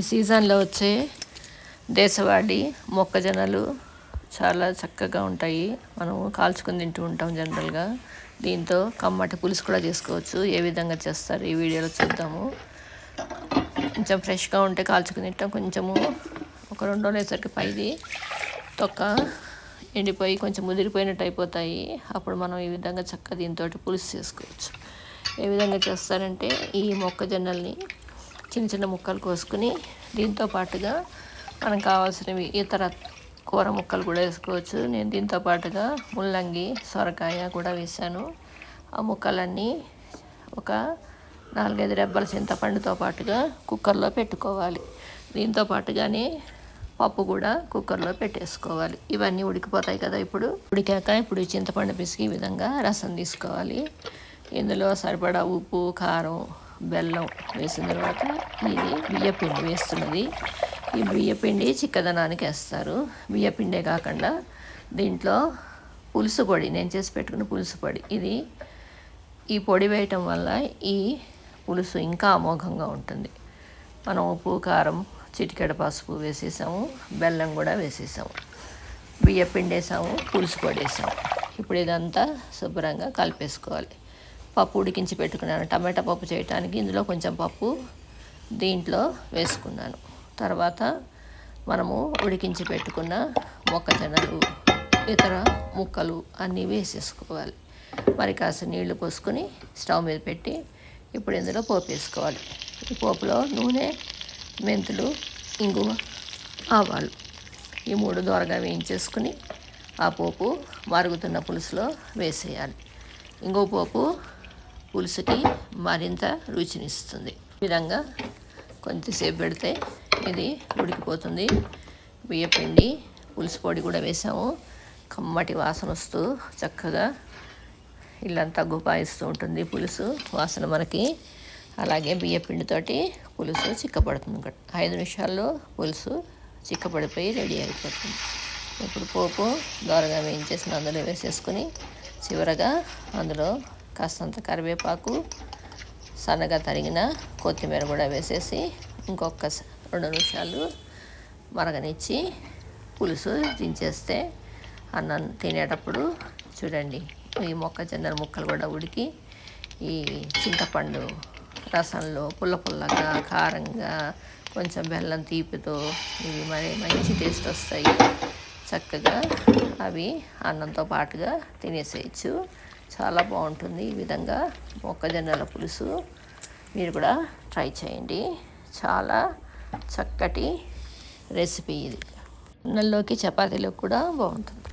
ఈ సీజన్లో వచ్చే దేశవాడి మొక్కజొన్నలు చాలా చక్కగా ఉంటాయి. మనము కాల్చుకుని తింటూ ఉంటాం జనరల్గా. దీంతో కమ్మటి పులుసు కూడా చేసుకోవచ్చు. ఏ విధంగా చేస్తారు ఈ వీడియోలో చూద్దాము. కొంచెం ఫ్రెష్గా ఉంటే కాల్చుకుని తింటాం. కొంచెము ఒక రెండు రోజులు వేసరికి పైది తొక్క ఎండిపోయి కొంచెం ముదిరిపోయినట్టు అయిపోతాయి. అప్పుడు మనం ఈ విధంగా చక్కగా దీంతో పులుసు చేసుకోవచ్చు. ఏ విధంగా చేస్తారంటే ఈ మొక్కజొన్నల్ని చిన్న చిన్న ముక్కలు కోసుకుని దీంతో పాటుగా మనకు కావాల్సినవి ఇతర కూర ముక్కలు కూడా వేసుకోవచ్చు. నేను దీంతో పాటుగా ముల్లంగి సొరకాయ కూడా వేసాను ఆ ముక్కలన్నీ ఒక నాలుగైదు రెబ్బల చింతపండుతో పాటుగా కుక్కర్లో పెట్టుకోవాలి. దీంతో పాటుగానే పప్పు కూడా కుక్కర్లో పెట్టేసుకోవాలి. ఇవన్నీ ఉడికిపోతాయి కదా ఇప్పుడు. ఉడికాక ఇప్పుడు చింతపండు పిసికి ఈ విధంగా రసం తీసుకోవాలి. ఇందులో సరిపడా ఉప్పు కారం బెల్లం వేసిన తర్వాత ఇది బియ్యపిండి వేస్తున్నది. ఈ బియ్యపిండి చిక్కదనానికి వేస్తారు. బియ్యపిండే కాకుండా దీంట్లో పులుసు పొడి నేను చేసి పెట్టుకున్న పులుసు పొడి. ఇది ఈ పొడి వేయటం వల్ల ఈ పులుసు ఇంకా అమోఘంగా ఉంటుంది. మనం ఉప్పు కారం చిటికెడ పసుపు వేసేసాము. బెల్లం కూడా వేసేసాము. బియ్యపిండి వేసాము పులుసు పొడి వేసాము ఇప్పుడు ఇదంతా శుభ్రంగా కలిపేసుకోవాలి. పప్పు ఉడికించి పెట్టుకున్నాను. టమాటా పప్పు చేయడానికి ఇందులో కొంచెం పప్పు దీంట్లో వేసుకున్నాను. తర్వాత మనము ఉడికించి పెట్టుకున్న మొక్కజొన్నలు ఇతర ముక్కలు అన్నీ వేసేసుకోవాలి. మరి కాస్త నీళ్ళు పోసుకొని స్టవ్ మీద పెట్టి ఇప్పుడు ఇందులో పోపు వేసుకోవాలి. ఈ పోపులో నూనె మెంతులు ఇంగువ ఆవాలు ఈ మూడు దూరగా వేయించేసుకుని ఆ పోపు మరుగుతున్న పులుసులో వేసేయాలి. ఇంకో పోపు పులుసుకి మరింత రుచినిస్తుంది. ఈ విధంగా కొంచెంసేపు పెడితే ఇది ఉడికిపోతుంది. బియ్యపిండి పులుసు పొడి కూడా వేసాము. కమ్మటి వాసన వస్తూ చక్కగా ఇల్లంతా గుపాయిస్తూ ఉంటుంది పులుసు వాసన మనకి. అలాగే బియ్యపిండితోటి పులుసు చిక్కపడుతుంది ఐదు నిమిషాల్లో పులుసు చిక్కపడిపోయి రెడీ అయిపోతుంది. ఇప్పుడు పోపు దోరగా వేయించేసిన అందులో వేసేసుకుని చివరగా అందులో కాస్తంత కరివేపాకు సన్నగా తరిగిన కొత్తిమీర కూడా వేసేసి ఇంకొక రెండు నిమిషాలు మరగనిచ్చి పులుసు దించేస్తే అన్నం తినేటప్పుడు చూడండి ఈ మొక్కజొన్న ముక్కలు కూడా ఉడికి ఈ చింతపండు రసంలో పుల్ల పుల్లగా కారంగా కొంచెం బెల్లం తీపితో ఇవి మరి మంచి టేస్ట్ వస్తాయి. చక్కగా అవి అన్నంతో పాటుగా తినేసేయచ్చు. చాలా బాగుంటుంది ఈ విధంగా మొక్కజొన్నల పులుసు. మీరు కూడా ట్రై చేయండి. చాలా చక్కటి రెసిపీ ఇది. అన్నంలోకి చపాతీలో కూడా బాగుంటుంది.